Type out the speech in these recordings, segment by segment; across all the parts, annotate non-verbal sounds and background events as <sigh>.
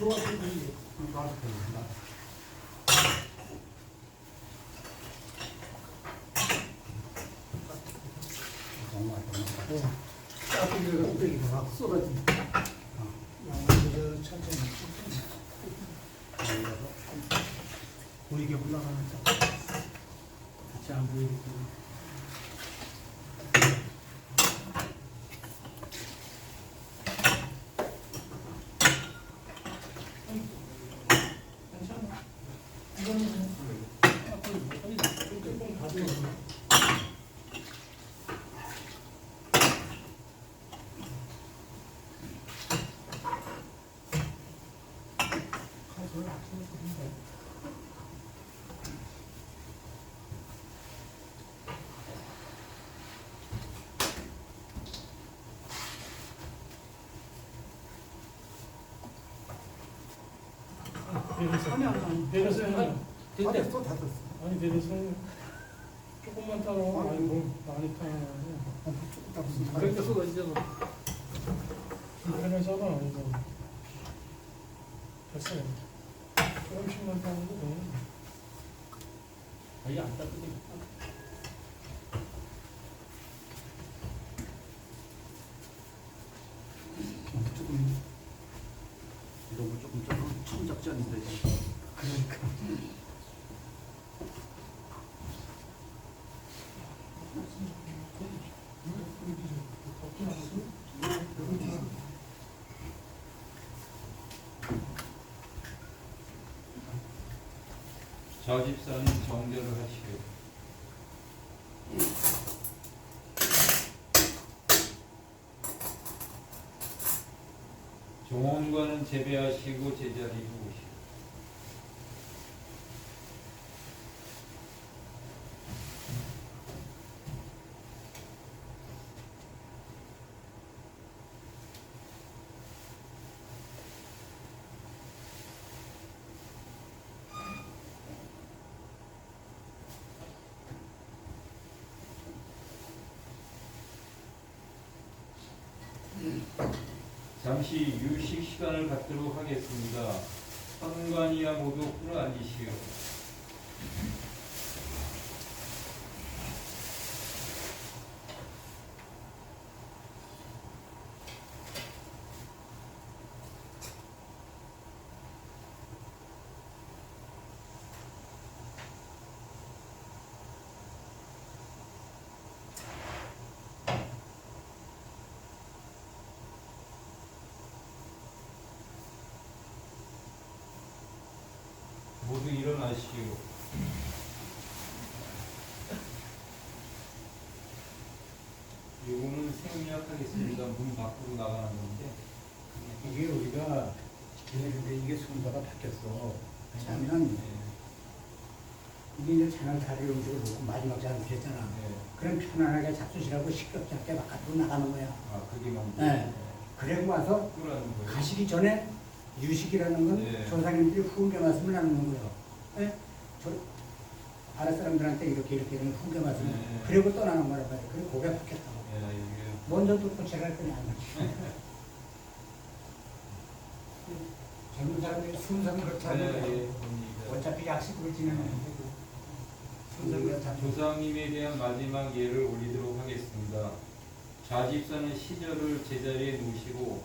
들어와서 이 나도 됩니다. 정말 정말. 짜증이 껍데기가 막 쏟아진다. 양념을 천천히 천천히 올려서 보이게 올라가는 척. 같이 안 보이게. 괜찮아. 이거는 앞으로 조금 가져가서. 가져올 앞으로 보는데. 내려서 아니, 아니, 아니. 내려서 해. 다 됐대. 됐어. 아니 내려서 조금만 타고 아니 뭐 많이 타야 어, 조금 다 그러니까 쏟아지잖아. 불편하잖아 이거. 됐어요. 조금씩만 타는 거 돼. 아예 안 따뜻해. 조금 이런 거 조금 조금 청작전인데 그러니까 저 집사는 정결을 하시오. 종원과는 재배하시고 제자리로 오시오. 잠시 유식 시간을 갖도록 하겠습니다. 선관이야 모두 풀어 앉으시오. 모두 일어나시오. 요거는 생략하겠습니다. 문 밖으로 나가는 건데. 이게 우리가 근데 이게 순서가 바뀌었어. 왜냐면 네. 이게 이제 채널 다리 음식을 먹고 마지막 자리 했잖아. 네. 그럼 편안하게 잡수시라고 시끄럽게 바깥으로 나가는 거야. 아 그게 먼저. 네. 그리고 와서 거예요. 가시기 전에 유식이라는 건 네. 조상님들이 후계 말씀을 나누는 거예요. 네? 저 아랫 사람들한테 이렇게 이렇게 이런 후계 말씀. 을 네. 그리고 떠나는 거란 말이야. 그리고 고개 바뀌었다고. 예, 먼저 듣고 제가 할 거냐 안 하지. <laughs> 젊은 사람들이 순서는 예, 않아요. 예, 봅니다. 어차피 약식으로 지내는데 순서는 그렇지 않아요. 조상님에 대한 마지막 예를 올리도록 하겠습니다. 좌집사는 시절을 제자리에 놓으시고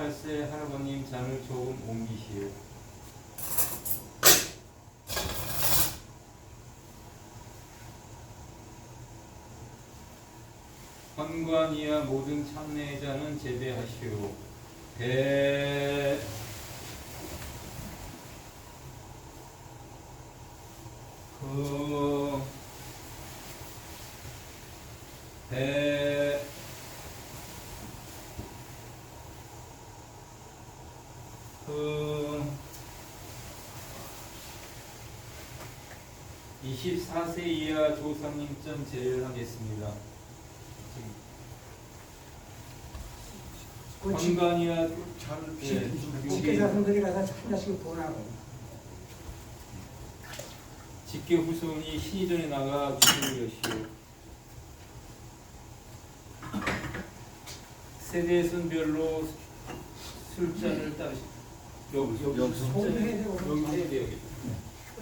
18세 할아버님 잔을 조금 옮기시오. 헌관이야 모든 참내자는 제대하시오. 배 그, 배, 그, 24세 이하 조상님점 제외하겠습니다. 건강이야 잘 예, 국회 자손들이 가서 한 자씩 보내고 직계 후손이 신이전에 나가 주를 여시오. 세대 순별로 술잔을 따르시. 여기 여기 여기서? 거기도 해야 되고 여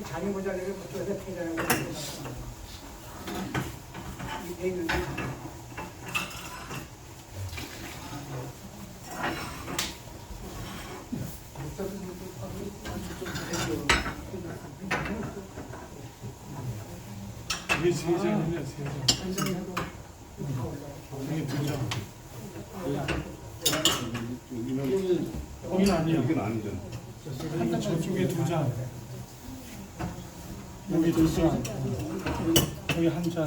자기 모자를 그쪽에서 퇴장하고 이게 있는데 이게 세 장이네 세 장. 이게 두 장. 여기는 아니야. 여기는 아니잖아. 한 저쪽에 두 장. 여기 두 장. 여기 한 장.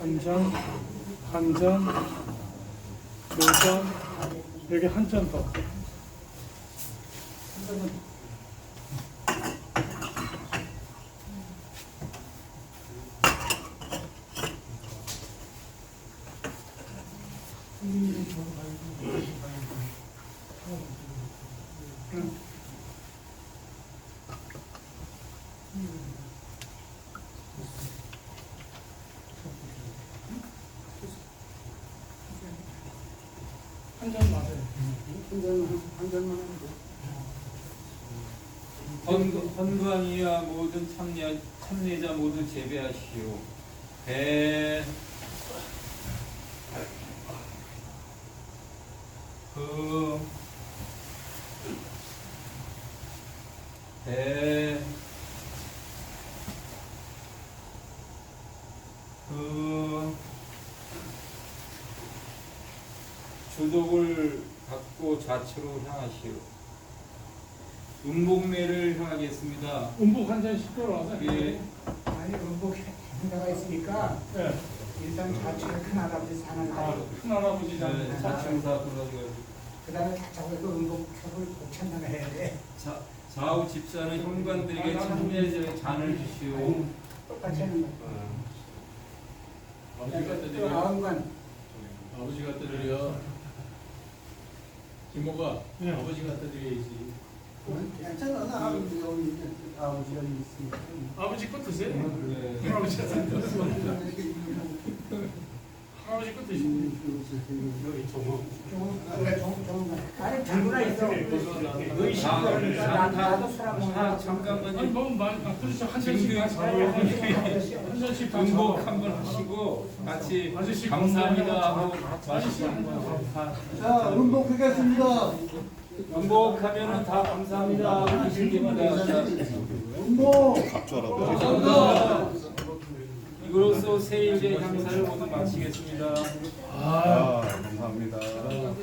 한 장. 한 장. 두 장. 여기 한장 더. 한장 맞아요. 한 잔만 한 잔만 하면 돼. 헌- 헌관이야 모든 참여, 참여자 모두 재배하시오. 배, 그, 배, 그, 주독을 좌측으로 향하시오. 음복매를 향하겠습니다. 음복 한 잔씩 끌어와서. 예. 아니 음복 행사가 있으니까 예. 일단 좌측에 큰 할아버지 사는 아, 날 큰 할아버지 네, 장. 자청사 돌아가지고 그 다음에 좌측에도 음복석을 복찬당을 해야 돼 자, 좌우 집사는 현관들에게 참여의 잔을 주시오. 똑같이 하는 거야 아버지 갖다 또 드려. 아흔관 아버지 갖다 드려. 김모가 네. 아버지 갖다 드려야지. 괜찮아 나 아버지 여기 있- 아버지가 있으니까 아버지 거 드세요. 네. 거 할아버지 거 드시고. 여기 조금 그래 조금 조금 아니 장구나 있어 아, 의식을 나 나도 사람 아, 아니 잠깐만요. 너무 많이 아, 그렇죠 한 잔씩 다. 아저씨 한 잔씩 다 음복 잡아. 한번 하시고 같이 아저씨 감사합니다 하고 아저씨 마시고. 자, 운동하겠습니다. 음복하면은 다 감사합니다 하고 계십니다. 자, 운동. 갑주하라고. 이로써 세일제 향사를 모두 마치겠습니다. 아, 감사합니다. 아,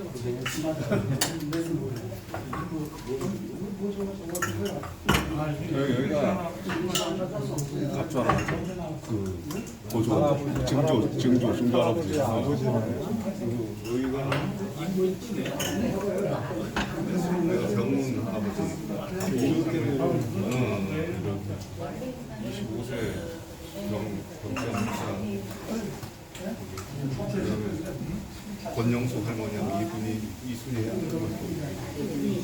여기가 갑주하라고. 그 고조, 증조, 증조, 증조 할아버지. 여기가 병문 할아버지. 응, 25세 병, 병장 권영숙 할머니하고 이분이 이순이야. 여기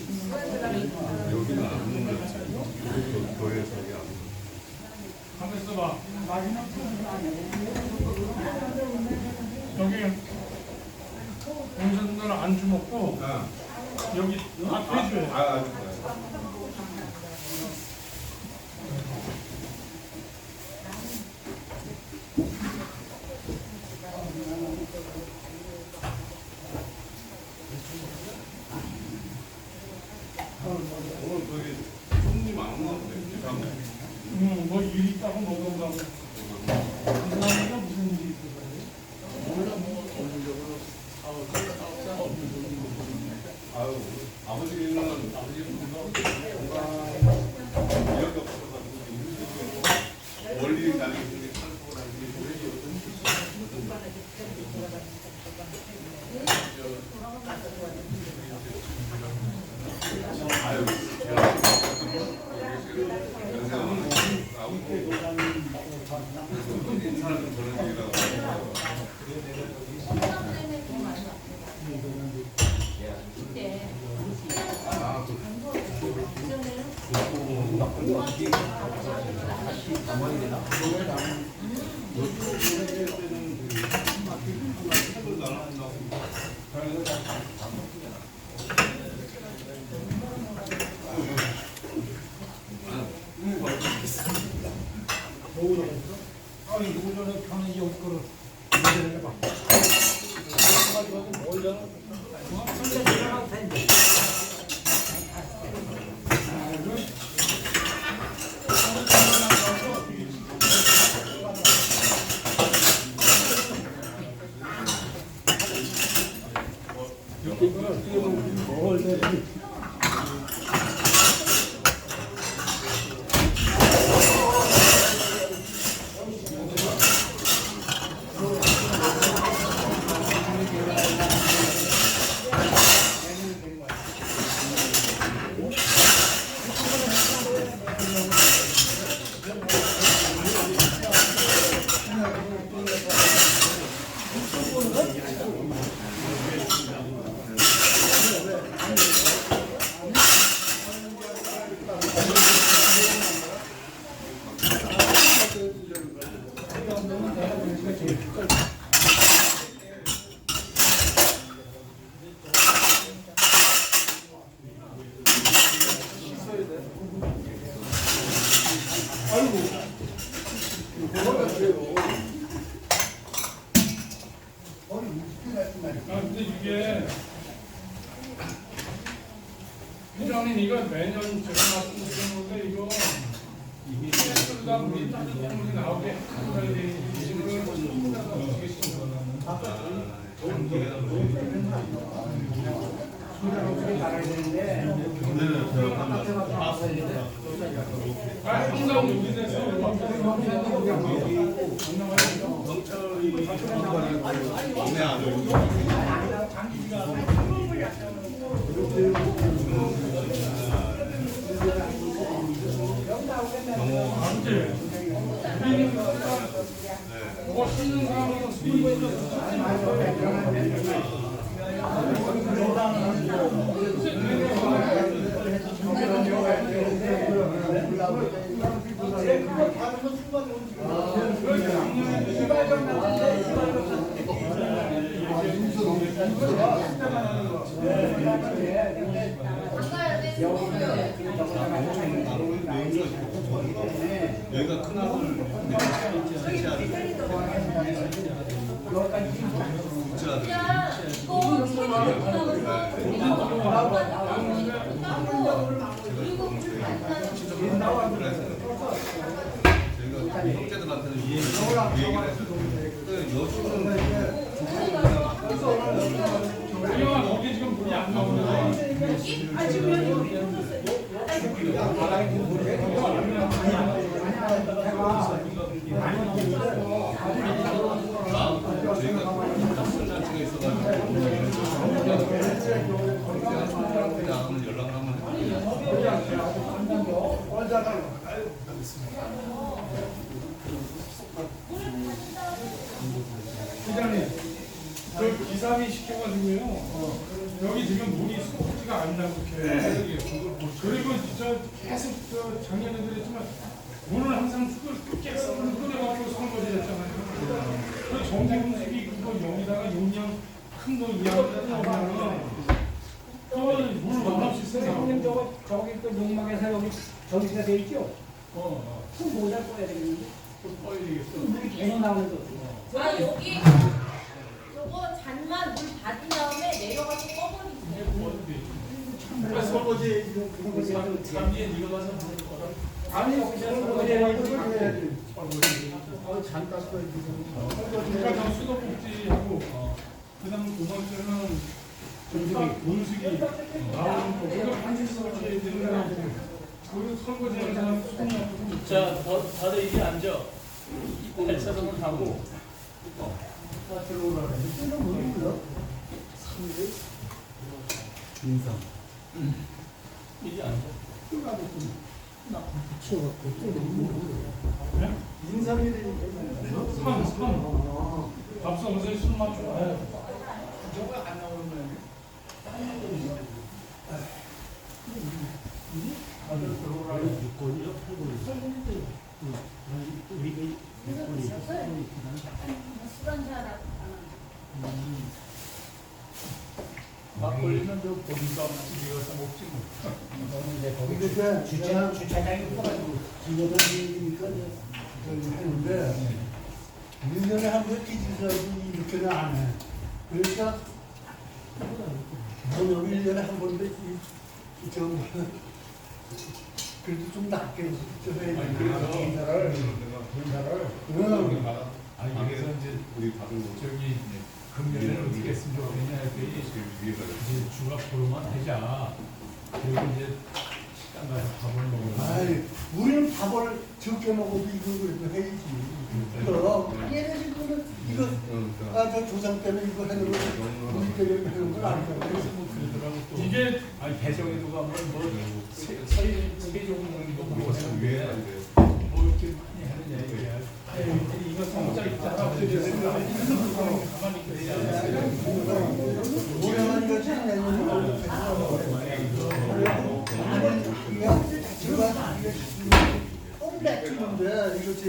이게 다시 담아야 되나? 회장님 이거 매년 제가 말씀드리는 건데 이거 이미 쓰다 물이 따뜻한 나오게 손에다가 어떻게 씻는 나가야 되는데 아, 항상 우리에서 동네 아들. 씻 는 사람은 스물 번 여기가 큰. 셋째 아들. 둘째 아들. 저희가 형제들한테는 이 얘기를 했어요. 그 여주는 이거 거기 지금 물이 안 나오는데 저희가 순잔치가 있어가지고 그냥 연락을 하면 돼요. 회장님 그 기사비 시켜가지고요. 어, 여기 지금 물이 쏟지가 않다고 이렇게 그리고 진짜 계속 저 작년에도 그랬지만 물을 항상 끓- 계속 끓여가지고 설거지 했잖아요. 그 정제분수기 그거 여기다가 용량 큰거 이하고 하면은 그물 원없이 쓰는 형님 저거 저기 그 농막에서 여기 전기가 돼 있죠? 어, 그 모자 꺼야 되겠는데. 좀 꺼야 되겠어. 물이 계속 나오는 거. 아 여기 저거 잔만 물 받은 다음에 내려가서 꺼버리세요. 설거지. 잠비에 네가 가서 물 꺼라 아니 거기에 해야지. 그러니까 저 수도꼭지하고 그다음 두 번째는 딱 문수기 나오는 거 그거 반드시 설거지해야 되는 거 고 그리고 설거지하는 사람 수동 놔두고 자, 더, 다들 이제 앉아. 발차선을 하고. 이제 앉아. 산, 산. 밥솥에 술 맞춰. 술한잔 막걸리는 저 집에 가서 먹지 뭐. 거기 주차 주차장이 없어가지고 기어다니니까 하는데 1년에 한번 뒤지서도 이렇게는 안 해. 그러니까 뭐 여기 1년에 한 번도 이- 좀 그래도 좀좀 해야 돼. 인사를 인사를 응. 아니 그래서 이제 우리 받은 거 저기 금년에는 어떻게 했으면 좋겠냐 했더니 이제 주각으로만 하자. 그리고 이제 아이, 우리는 밥을 적게 먹어도 이거 그래도 해야지. 그럼 얘네들 거는 이거 아 저 조상 때문에 이거 해놓은 거 우리 때문에 해놓은 건 아니잖아. 그래서 뭐 그러더라고 또. 이게 아니 뭐 세- 세- 세종문도 뭐 이렇게 많이 하느냐 이거야. 아니, 이거 성자 있잖아. 가만히 있지 않아. 우리만 이거 잘 내놓으면 제가 이게 조금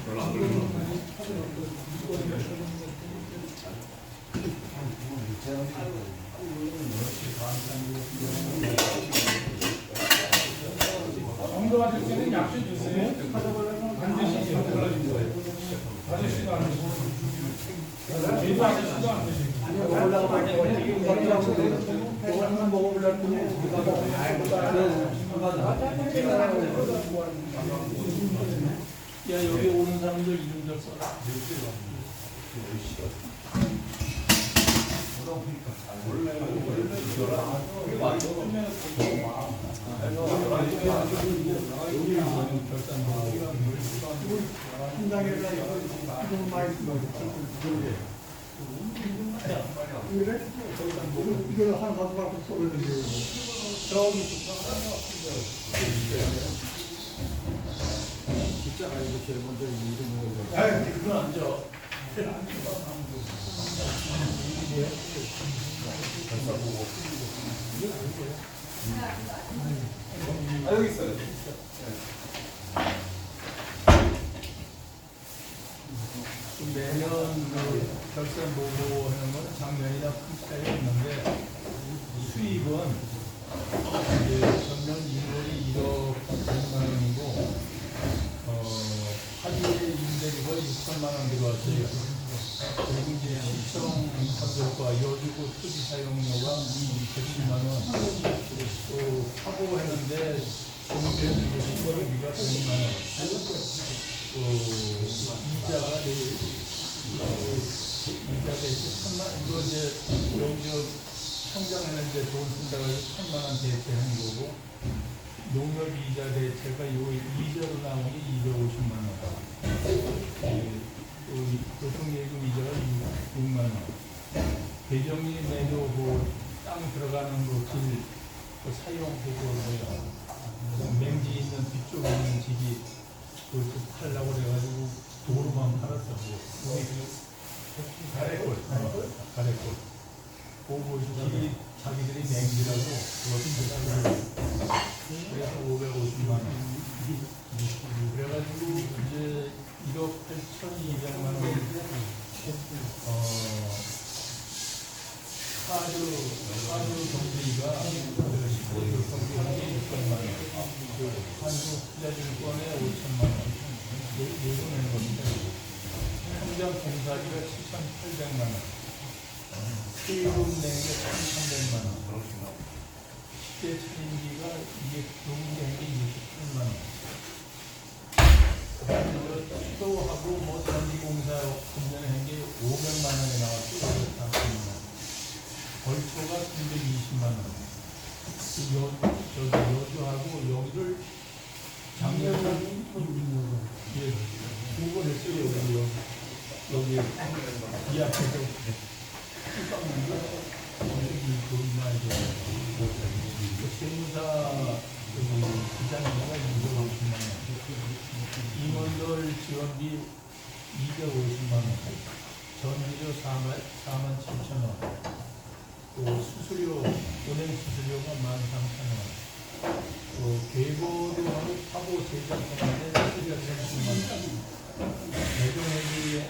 한번 먹어보려고 야 여기 오는 사람들 이름 좀 써라. 한 장에다 이거 이거 많이 쓰고 이래? 이거 하나 가져가고 쏘는데 저기 아 그건 안 줘. 아 여기 있어요. 매년 그 결산 보고 하는 건 작년이나 큰 차이 없는데 수입은 이제 전년 1월이 1억 100만 원이고 어, 8일에 임대료가 6천만 원 들어왔어요. 이제 시청 인건비과 여주고 토지 사용료가 110만 원. 또 파보했는데 공개해준 것이 소비가 100만 원. 또 이자가 내일 이자가 이제 천만 이거 이제 여기 저 청장했는데 돈 쓴다고 해서 천만 원 대체한 거고 농협 이자 대체가 요 이자로 나온 게 250만 원. 예, 또 이 교통예금 이자가 6만 원. 배정이 매도 그땅 들어가는 거길 그 보고로요. 맹지 있는 뒤쪽에 있는 집이 그것도 팔라고 그래가지고 도로만 팔았어. 우리 그 가래골, 가래골. 보고주기 자기들이 맹지라고 그것도 그래서 550만 원. 그래가지고 이제 1억 8,200만 원. 어, 카드, 카드 경비가 그 경비가 600만 원. 그 한국 투자증권에 5천만 원. 요거 내는 겁니다. 통장 공사비가 7,800만 원. 세금 내는 게 1,300만 원. 식대 차림비가 이게 게 28만 원. 수도하고 뭐 전기공사 금년에 한 게 500만 원에 나왔고 다 벌초가 320만 원. 그 여, 저기 여주하고 여기를 작년에 예, 두번 했어요 여기 여기. 여기 이 앞에서. 깜깜한데 여기 그만 이제 세무사 저기 부장님과 250만 원. 임원들 지원비 250만 원, 전기료 4만, 4만 7천 원, 또 수수료, 은행 수수료가 1만 3천 원, 또 계보도 하고 파보 제작하는데 수수료 30만 원, 배정액이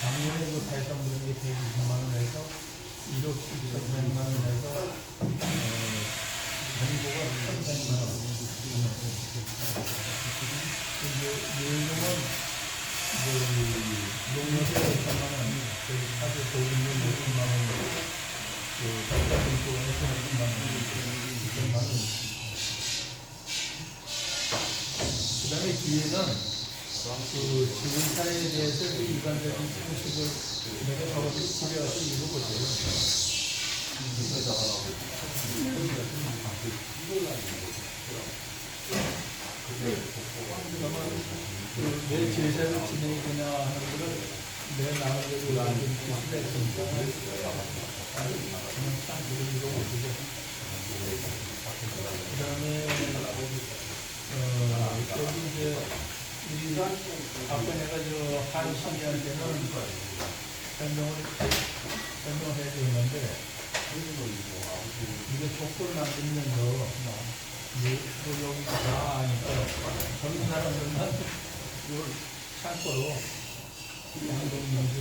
작년에 그 배송금이 120만 원에서 1억 7천만 원에서 전보가 1,100만 원. 이제 요즘은 이제 농협에 5천만 원, 저기 사주 보증금 5천만 원, 그 백화점쪽에서 5천만 원, 2천만 원. 그 다음에 뒤에는 그 지원사에 대해서 그 일반적인 상식을 그내 제사를 지내거나 하는 거를 내 나름대로 나름 뜻을 했으니까 저는 참 그걸 읽어보시죠. 그 다음에 어, 여기 이제 우리 아까 내가 저 한신이한테는 설명을 설명을 해야 되는데 이게 족보를 만들면서 이제 또 여기 다 아니까 젊은 사람들만 이걸 참고로 양동 민중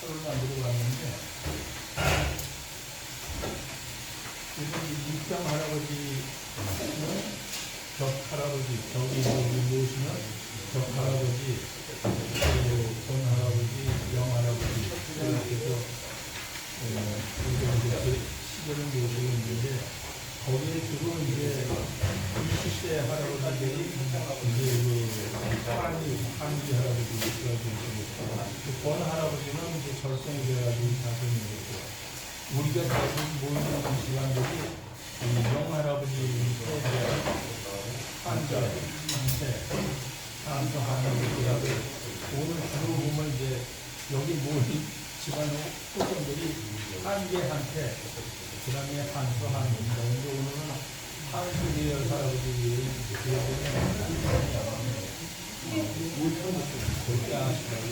서를 만들어 왔는데 지금 입장 할아버지 적 할아버지 덕이 여기 모시면 적 할아버지 또본 할아버지 영 할아버지 이렇게 해서 어, 이제 시절을 모시고 있는데 거기에 주로 이제 20세 할아버지들이 이제 그 한이 한기 할아버지가 되고 그본 할아버지는 이제 절성이 돼가지고 자손이 되고 우리가 지금 모이는 그 시간들이 이 영 할아버지에 대한 한자, 한세, 한수 할아버지라고 오늘 주로 보면 이제 여기 모인 집안의 후손들이 한계한테 그 다음에 한수 한입니다. 근데 오늘은 한수 계열 할아버지 계열은 절대 아시라고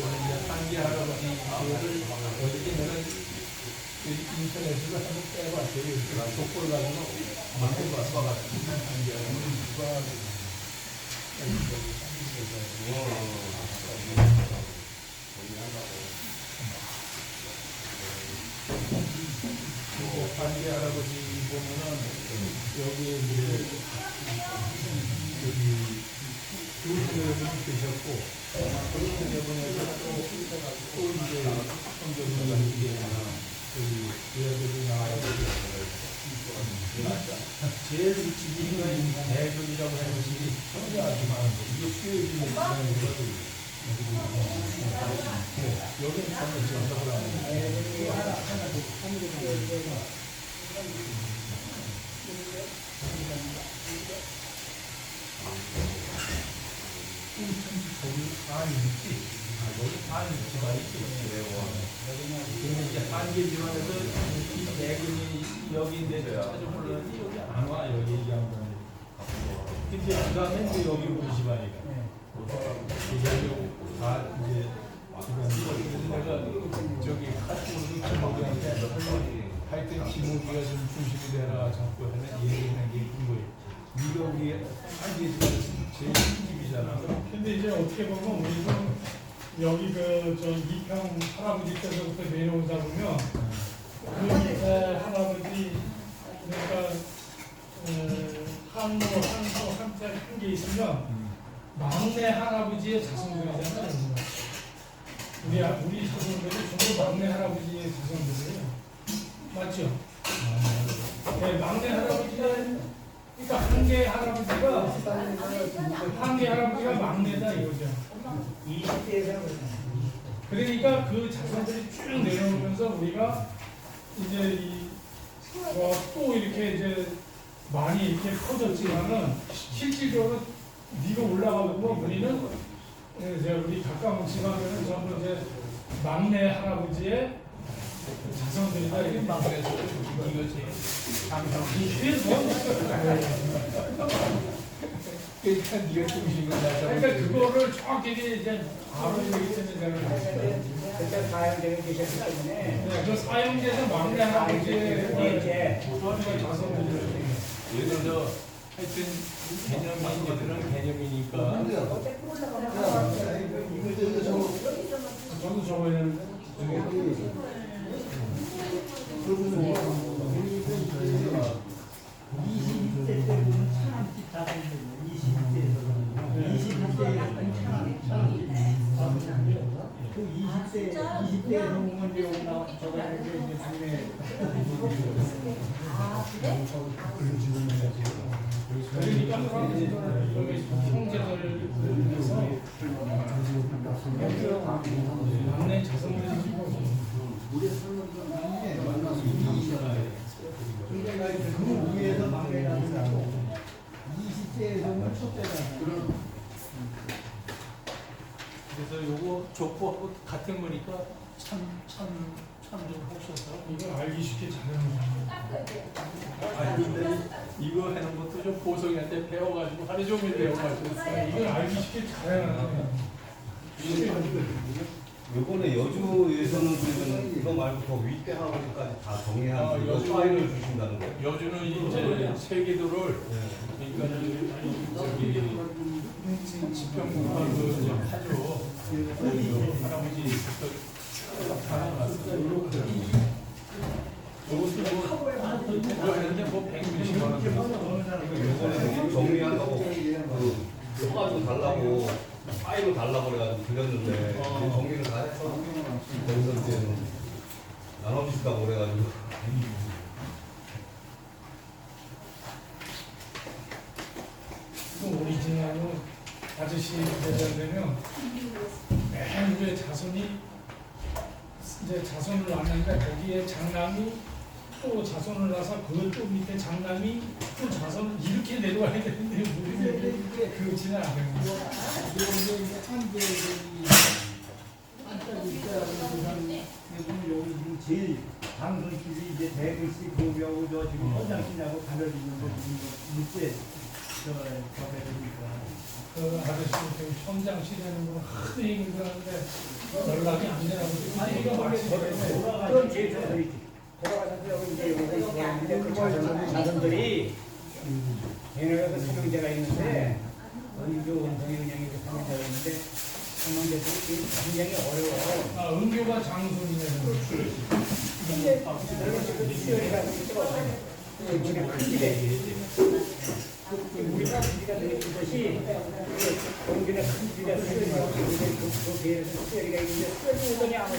저는 이제 한계 할아버지 그거를 어저께 내가 그 인터넷으로 한번 빼봤어요. 이렇게 족보를 가지고 할아버지. 그리고 한계 할아버지 보면은 여기에 이제 여기 두분이 계셨고 그런 대본에서 또, 또 이제 성경이 이게 외아들이 나와가지고 제일 지기가 대금이라고 하는 것이 형제 아주 많은데 이게 수요일이 있는 여기는 저는 지원적으로 하는 거기 반 있지. 아, 여기 반 있지가 있지. 근데 이제 한계 지원에서 이 대금이 여기 있는데 찾아 불렀는데 여기 안 와, 여기 이 양반이. 근데 그 다음에 이제 여기 우리 집안이가. 이제 다 이제 저기 하여튼 김호기가 좀 중심이 되라 자꾸 하는 얘기하는 게 있는 거예요. 네가 우리 한계 지원 제일 집이잖아. 근데 이제 어떻게 보면 우리는 여기 그저 이평 할아버지 때부터 내려오다 보면 그 이세 할아버지 그러니까 어, 한모 한소 한자 한게 있으면 막내 할아버지의 자손들이잖아요. 우리 아- 우리 자손들이 전부 막내 할아버지의 자손들이에요. 맞죠? 네, 막내 할아버지가 그러니까 한계 할아버지가 한계 할아버지가 막내다 이거죠. 20대에서 그러니까 그 자손들이 쭉 내려오면서 우리가 이제 이, 어, 또 이렇게 이제 많이 이렇게 커졌지만은 실질적으로 네가 올라가고 뭐 우리는 이제 우리 가까운 지방에는 전부 이제 막내 할아버지의 자손들이다. 이게 막내서 이거지. 이게 뭐 <laughs> 그러니까 네가 중심을 다 그러니까 그거를 정확하게 이제 바로 얘기 때문에 제가 그랬어요. 사형제가 계셨기 때문에 네, 그 사형제는 막내 할아버지의 이제 도와주가 자손들이 얘들 저 하여튼 개념이 이제 그런 개념이니까 저도 적어야 되는데 그러 니까 여기 형제들을 위해서 막내 자손들이 그 위에서 막내라는 사람 20대에서는 첫째다 그래서 요거 족보하고 같은 거니까 참 참 참좀 하셔서 이걸 알기 쉽게 잘하는 거예요. 아니 근데 이거 하는 것도 좀 보성이한테 배워가지고 하루 종일 배워가지고 이걸 알기 쉽게 잘하는 거예요. 요번에 여주에서는 이거 말고 더 윗대 학원까지 다 정리한 아, 여주. 파일을 주신다는 거예요. 여주는 이제 세계도를 그러니까 저기 그 이제 하죠. 할아버지 정리한다고 달라고 파일로 달라고. 이제 정리를 다 해서 거기서 이제 나눠주시다고 그래가지고 지금 오리지널로 아저씨 대전되면 맨 위에 자손이 이제 자손을 낳는데 거기에 장남이 또 자손을 낳아서 그또 밑에 장남이 또 자손을 이렇게 내려와야 되는데 우리는 그렇지는 않아요. 여기 지금 제일 방송집이 이제 대글씨 공유하고 저 지금 현장씨하고 가려지는 거 지금 밑에 저 가려니까 그 아저씨 그 현장 시대는 거 하도 얘기를 하는데 연락이 안 되라고 아니 이거 마치 그런 제주도 있지. 돌아가셔서 여기 이제 있는데 그 자손, 자손들이 걔네가 그 삼형제가 있는데 은교 원성이 은영이 그 삼형제가 있는데 삼형제들이 굉장히 어려워. 아 은교가 장손이네. 근데 너는 지금 수혈이라고 있어. 큰 집에 우리가 우리가 느끼듯이 공기는 큰 집에 수혈이라고 있는데 그, 그 배에서 수혈이가 있는데 수혈이 오더니 아무